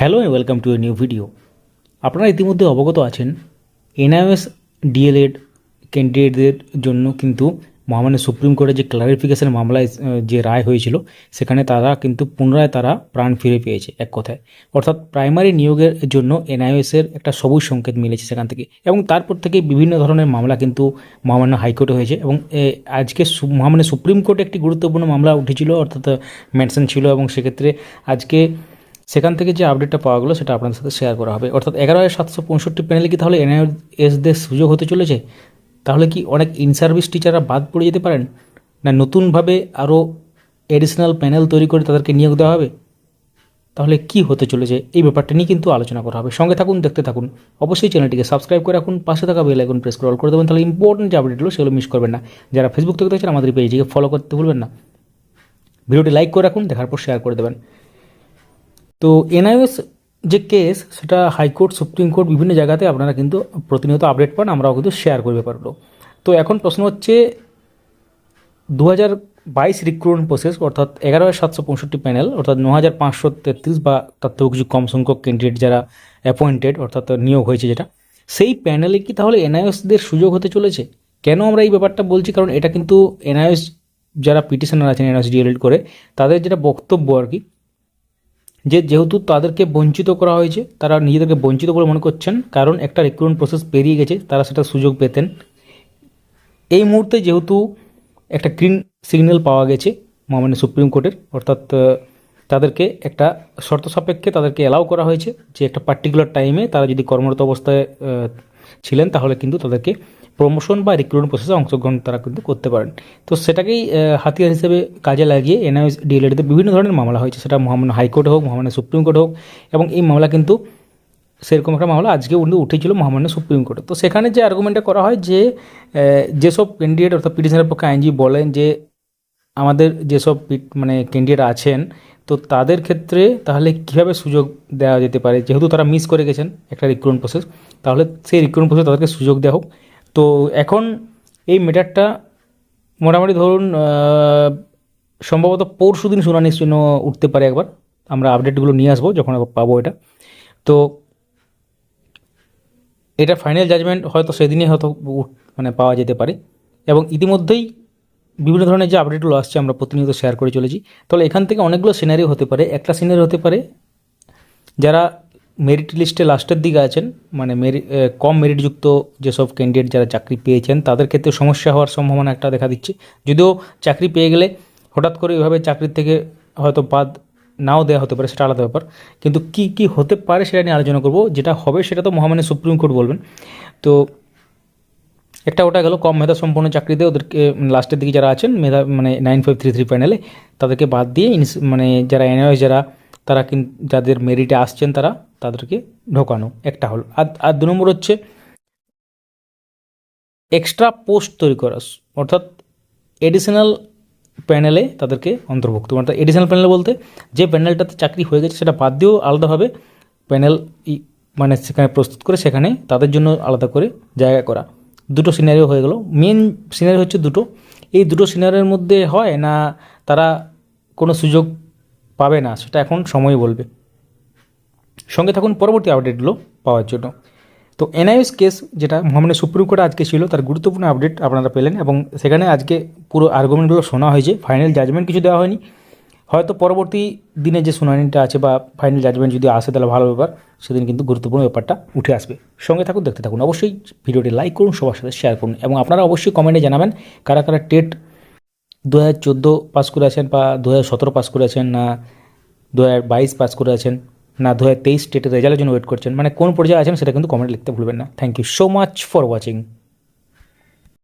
Hello and welcome to a new video আপনারা ইতিমধ্যে অবগত আছেন এনআইএস ডিএলএড ক্যান্ডিডেটদের জন্য কিন্তু মহামান্য সুপ্রিম কোর্টে যে ক্লারিফিকেশন মামলায় যে রায় হয়েছিল, সেখানে তারা কিন্তু পুনরায় তারা প্রাণ ফিরে পেয়েছে এক কথায়। অর্থাৎ প্রাইমারি নিয়োগের জন্য এনআইএসের একটা সবুজ সংকেত মিলেছে সেখান থেকে। এবং তারপর থেকে বিভিন্ন ধরনের মামলা কিন্তু মহামান্য হাইকোর্টে হয়েছে এবং আজকে মহামান্য সুপ্রিম কোর্টে একটি গুরুত্বপূর্ণ মামলা উঠেছিল, অর্থাৎ মেনশন ছিল এবং সেক্ষেত্রে আজকে সেখান থেকে যে আপডেটটা পাওয়া গেলো সেটা আপনাদের সাথে শেয়ার করা হবে। অর্থাৎ এগারো হাজার সাতশো পঁয়ষট্টি প্যানেলে কি তাহলে এনআইএসদের সুযোগ হতে চলেছে? তাহলে কি অনেক ইন সার্ভিস টিচাররা বাদ পড়ে যেতে পারেন? না নতুনভাবে আরও এডিশনাল প্যানেল তৈরি করে তাদেরকে নিয়োগ দেওয়া হবে? তাহলে কি হতে চলেছে? এই ব্যাপারটা নিয়ে কিন্তু আলোচনা করা হবে। সঙ্গে থাকুন, দেখতে থাকুন। অবশ্যই চ্যানেলটিকে সাবস্ক্রাইব করে রাখুন। পাশে থাকা বেল আইকন প্রেস করে অল করে দেবেন। তাহলে ইম্পর্টেন্ট যে আপডেটগুলো সেগুলো মিস করবেন না। যারা ফেসবুক থেকে দেখছেন, আমাদের পেজটিকে ফলো করতে ভুলবেন না। ভিডিওটি লাইক করে রাখুন। দেখার পর শেয়ার করে দেবেন। তো এনআইএস যে কেস সেটা হাইকোর্ট সুপ্রিম কোর্ট বিভিন্ন জায়গাতে আপনারা কিন্তু প্রতিনিয়ত আপডেট পান, আমরাও কিন্তু শেয়ার করবে পারল তো এখন প্রশ্ন হচ্ছে দু হাজার বাইশ রিক্রুটমেন্ট প্রসেস অর্থাৎ এগারো হাজার সাতশো পঁয়ষট্টি প্যানেল অর্থাৎ ন হাজার পাঁচশো তেত্রিশ বা তার থেকেও কিছু কম সংখ্যক ক্যান্ডিডেট যারা অ্যাপয়েন্টেড অর্থাৎ নিয়োগ হয়েছে যেটা, সেই প্যানেলে কি তাহলে এনআইএসদের সুযোগ হতে চলেছে? কেন আমরা এই ব্যাপারটা বলছি? কারণ এটা কিন্তু এনআইএস যারা পিটিশনার আছেন এনআইএস ডিএলএড করে, তাদের যেটা বক্তব্য আর কি যে যেহেতু তাদেরকে বঞ্চিত করা হয়েছে, তারা নিজেদেরকে বঞ্চিত বলে মনে করছেন, কারণ একটা রিক্রুটমেন্ট প্রসেস পেরিয়ে গেছে, তারা সেটা সুযোগ পেতেন। এই মুহূর্তে যেহেতু একটা গ্রিন সিগন্যাল পাওয়া গেছে মহামান্য সুপ্রিম কোর্টের, অর্থাৎ তাদেরকে একটা শর্ত সাপেক্ষে তাদেরকে অ্যালাউ করা হয়েছে যে একটা পার্টিকুলার টাইমে তারা যদি কর্মরত অবস্থায় ছিলেন, তাহলে কিন্তু তাদেরকে প্রমোশন বা রিক্রুটমেন্ট প্রসেসে অংশগ্রহণ তারা কিন্তু করতে পারেন। তো সেটাকেই হাতিয়ার হিসেবে কাজে লাগিয়ে এনআইএস ডিএলএডিতে বিভিন্ন ধরনের মামলা হয়েছে। সেটা মহামান্য হাইকোর্টে হোক, মহামান্য সুপ্রিম কোর্ট হোক এবং এই মামলা কিন্তু সেরকম একটা মামলা আজকে উনি উঠেছিল মহামান্য সুপ্রিম কোর্টে। তো সেখানে যে আর্গুমেন্টটা করা হয় যে যেসব ক্যান্ডিডেট অর্থাৎ পিটিশনের পক্ষে আইনজীবী বলেন যে, আমাদের যেসব মানে ক্যান্ডিডেট আছেন তো তাদের ক্ষেত্রে তাহলে কীভাবে সুযোগ দেওয়া যেতে পারে? যেহেতু তারা মিস করে গেছেন একটা রিক্রুটমেন্ট প্রসেস তাহলে সেই রিক্রুটমেন্ট প্রসেস তাদেরকে সুযোগ দেওয়া হোক। তো এখন এই ম্যাটারটা মোটামুটি ধরুন সম্ভবত পরশু দিন শুনানির জন্য উঠতে পারে একবার। আমরা আপডেটগুলো নিয়ে আসব যখন পাবো এটা। তো এটা ফাইনাল জাজমেন্ট হয়তো সেদিনই হয়তো মানে পাওয়া যেতে পারে। এবং ইতিমধ্যেই বিভিন্ন ধরনের যে আপডেটগুলো আসছে আমরা প্রতিনিয়ত শেয়ার করে চলেছি। তাহলে এখান থেকে অনেকগুলো সিনারি হতে পারে। একটা সিনারি হতে পারে, যারা মেরিট লিস্টে লাস্টের দিকে আছেন মানে মেরি কম মেরিটযুক্ত যেসব ক্যান্ডিডেট যারা চাকরি পেয়েছেন, তাদের ক্ষেত্রে সমস্যা হওয়ার সম্ভাবনা একটা দেখা দিচ্ছে। যদিও চাকরি পেয়ে গেলে হঠাৎ করে এভাবে চাকরির থেকে হয়তো বাদ নাও দেওয়া হতে পারে, সেটা আলাদা ব্যাপার। কিন্তু কি কি হতে পারে সেটা নিয়ে আলোচনা করব। যেটা হবে সেটা তো মহামান্য সুপ্রিম কোর্ট বলবেন। তো একটা ওটা গেল, কম মেধা সম্পন্ন চাকরিতে ওদেরকে লাস্টের দিকে যারা আছেন, মেধা মানে নাইন ফাইভ থ্রি থ্রি প্যানেলে তাদেরকে বাদ দিয়ে মানে যারা এনআইএস যারা, তারা কিন্তু যাদের মেরিটে আসছেন তারা, তাদেরকে ঢোকানো, একটা হলো। আর আর দু নম্বর হচ্ছে এক্সট্রা পোস্ট তৈরি করা, অর্থাৎ এডিশনাল প্যানেলে তাদেরকে অন্তর্ভুক্ত। অর্থাৎ এডিশনাল প্যানেল বলতে, যে প্যানেলটাতে চাকরি হয়ে গেছে, সেটা বাদ দিয়েও আলাদাভাবে প্যানেল মানে সেখানে প্রস্তুত করে সেখানে তাদের জন্য আলাদা করে জায়গা করা। দুটো সিনারিও হয়ে গেল। মেন সিনারি হচ্ছে দুটো। এই দুটো সিনারির মধ্যে হয় না তারা কোনো সুযোগ পাবে না? সেটা এখন সময় বলবে। সঙ্গে থাকুন, পরবর্তী আপডেটগুলো পাওয়ার জন্য। তো এনআইএস কেস যেটা মহামান্য সুপ্রিম কোর্টে আজকে ছিল, তার গুরুত্বপূর্ণ আপডেট আপনারা পেলেন এবং সেখানে আজকে পুরো আর্গুমেন্টগুলো শোনা হয়েছে। ফাইনাল জাজমেন্ট কিছু দেওয়া হয়নি। হয়তো পরবর্তী দিনে যে শুনানিটা আছে বা ফাইনাল জাজমেন্ট যদি আসে তাহলে ভালো ব্যাপার। সেদিন কিন্তু গুরুত্বপূর্ণ ব্যাপারটা উঠে আসবে। সঙ্গে থাকুন, দেখতে থাকুন। অবশ্যই ভিডিওটি লাইক করুন, সবার সাথে শেয়ার করুন এবং আপনারা অবশ্যই কমেন্টে জানাবেন কারা কারা টেট দু হাজার চোদ্দ পাস করে আছেন বা দু হাজার সতেরো পাস করে আছেন না দু হাজার বাইশ পাস করে আছেন না দু হাজার তেইশ স্টেটের রেজাল্টের জন্য ওয়েট করছেন মানে কোন পর্যায়ে আছেন সেটা কিন্তু কমেন্টে লিখতে ভুলবেন না। Thank you so much for watching